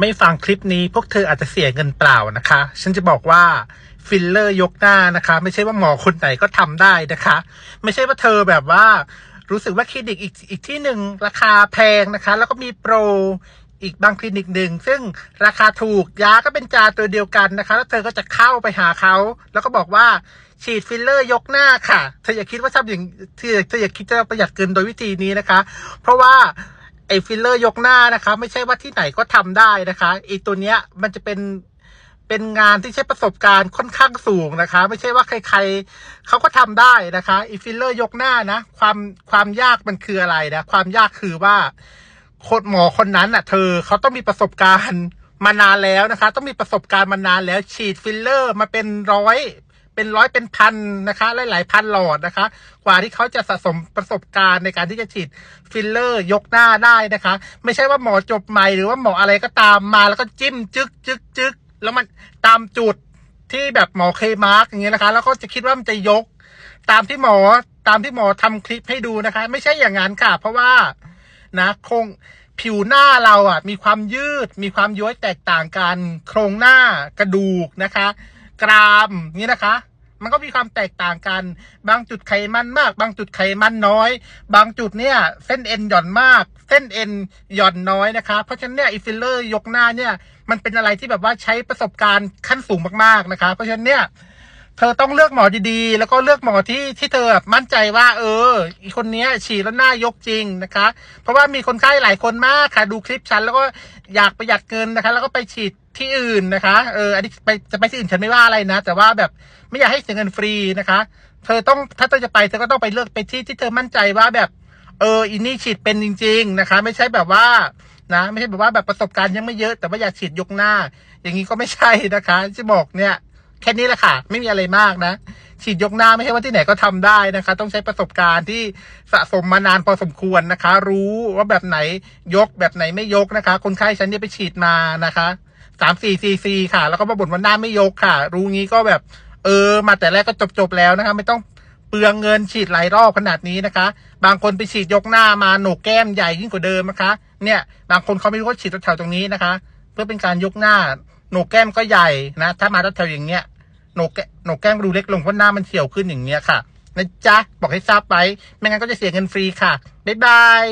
ไม่ฟังคลิปนี้พวกเธออาจจะเสียเงินเปล่านะคะ ฉันจะบอกว่าฟิลเลอร์ยกหน้านะคะ ไม่ใช่ว่าหมอคนไหนก็ทำได้นะคะ ไม่ใช่ว่าเธอแบบว่า รู้สึกว่าคลินิกอีกอีกที่หนึ่งราคาแพงนะคะ แล้วก็มีโปรอีกบางคลินิกหนึ่งซึ่งราคาถูกยาก็เป็นจาตัวเดียวกันนะคะ แล้วเธอก็จะเข้าไปหาเขา แล้วก็บอกว่าฉีดฟิลเลอร์ยกหน้าค่ะ เธออย่าคิดว่าทำอย่างเธอเธออย่าคิดจะประหยัดเกินโดยวิธีนี้นะคะ เพราะว่า ไอฟิลเลอร์ยกหน้านะคะ ไม่ใช่ว่าที่ไหนก็ทำได้นะคะไอตัวเนี้ยมันจะเป็นเป็นงานที่ใช้ประสบการณ์ค่อนข้างสูงนะคะ ไม่ใช่ว่าใครๆเขาก็ทำได้นะคะไอฟิลเลอร์ยกหน้านะ ความความยากมันคืออะไรนะ ความยากคือว่าคนหมอคนนั้นอะ เธอเขาต้องมีประสบการณ์มานานแล้วนะคะ ต้องมีประสบการณ์มานานแล้วฉีดฟิลเลอร์มาเป็นร้อย เป็นร้อยเป็นพันนะคะหลายๆพันหลอดนะคะ กว่าที่เขาจะสะสมประสบการณ์ในการที่จะฉีดฟิลเลอร์ยกหน้าได้นะคะ ไม่ใช่ว่าหมอจบใหม่หรือว่าหมออะไรก็ตามมาแล้วก็จิ้มจึกจึกจึกแล้วมันตามจุดที่แบบหมอเคมาร์กอย่างเงี้ยนะคะ แล้วก็จะคิดว่ามันจะยก ตามที่หมอตามที่หมอทำคลิปให้ดูนะคะ ไม่ใช่อย่างนั้นค่ะ เพราะว่านะโครงผิวหน้าเราอะ มีความยืด มีความย้อยแตกต่างกัน โครงหน้ากระดูกนะคะ กรามนี่นะคะ มันก็มีความแตกต่างกัน บางจุดไขมันมาก บางจุดไขมันน้อย บางจุดเนี่ย เส้นเอ็นหย่อนมาก เส้นเอ็นหย่อนน้อยนะคะ เพราะฉะนั้นเนี่ยอีฟิลเลอร์ยกหน้าเนี่ย มันเป็นอะไรที่แบบว่าใช้ประสบการณ์ขั้นสูงมากๆนะคะ เพราะฉะนั้นเนี่ยเธอต้องเลือกหมอดีๆ แล้วก็เลือกหมอที่ที่เธอแบบมั่นใจว่า เออ อีคนนี้ฉีดแล้วหน้ายกจริงนะคะ เพราะว่ามีคนไข้หลายคนมากค่ะ ดูคลิปฉันแล้วก็อยากประหยัดเงินนะคะ แล้วก็ไปฉีด ที่อื่นนะคะ เออ อันนี้ไปจะไปที่อื่นฉันไม่ว่าอะไรนะ แต่ว่าแบบไม่อยากให้เสียเงินฟรีนะคะ เธอต้องถ้าเธอจะไปเธอก็ต้องไปเลือกไปที่ที่เธอมั่นใจว่าแบบ เอออินนี่ฉีดเป็นจริง ๆ นะคะ ไม่ใช่แบบว่านะ ไม่ใช่แบบว่าแบบประสบการณ์ยังไม่เยอะ แต่ว่าอยากฉีดยกหน้า อย่างนี้ก็ไม่ใช่นะคะจะบอกเนี่ย แค่นี้แหละค่ะ ไม่มีอะไรมากนะ ฉีดยกหน้าไม่ใช่ว่าที่ไหนก็ทำได้นะคะ ต้องใช้ประสบการณ์ที่สะสมมานานพอสมควรนะคะ รู้ว่าแบบไหนยกแบบไหนไม่ยกนะคะ คนไข้ฉันเนี่ยไปฉีดมานะคะ สามสี่ซีซีค่ะ แล้วก็มาบ่นว่าหน้าไม่ยกค่ะ รู้งี้ก็แบบ เออ มาแต่แรกก็จบจบแล้วนะคะ ไม่ต้องเปลืองเงินฉีดหลายรอบขนาดนี้นะคะ บางคนไปฉีดยกหน้ามาโหนกแก้มใหญ่ยิ่งกว่าเดิมนะคะ เนี่ย บางคนเขาไม่รู้ว่าฉีดแถวๆตรงนี้นะคะ เพื่อเป็นการยกหน้าโหนกแก้มก็ใหญ่นะ ถ้ามาแถวๆอย่างเงี้ยโหนกแกโหนกแก้มดูเล็กลงเพราะหน้ามันเขียวขึ้นอย่างเงี้ยค่ะนะจ๊ะบอกให้ทราบไปไม่งั้นก็จะเสียเงินฟรีค่ะบ๊ายบาย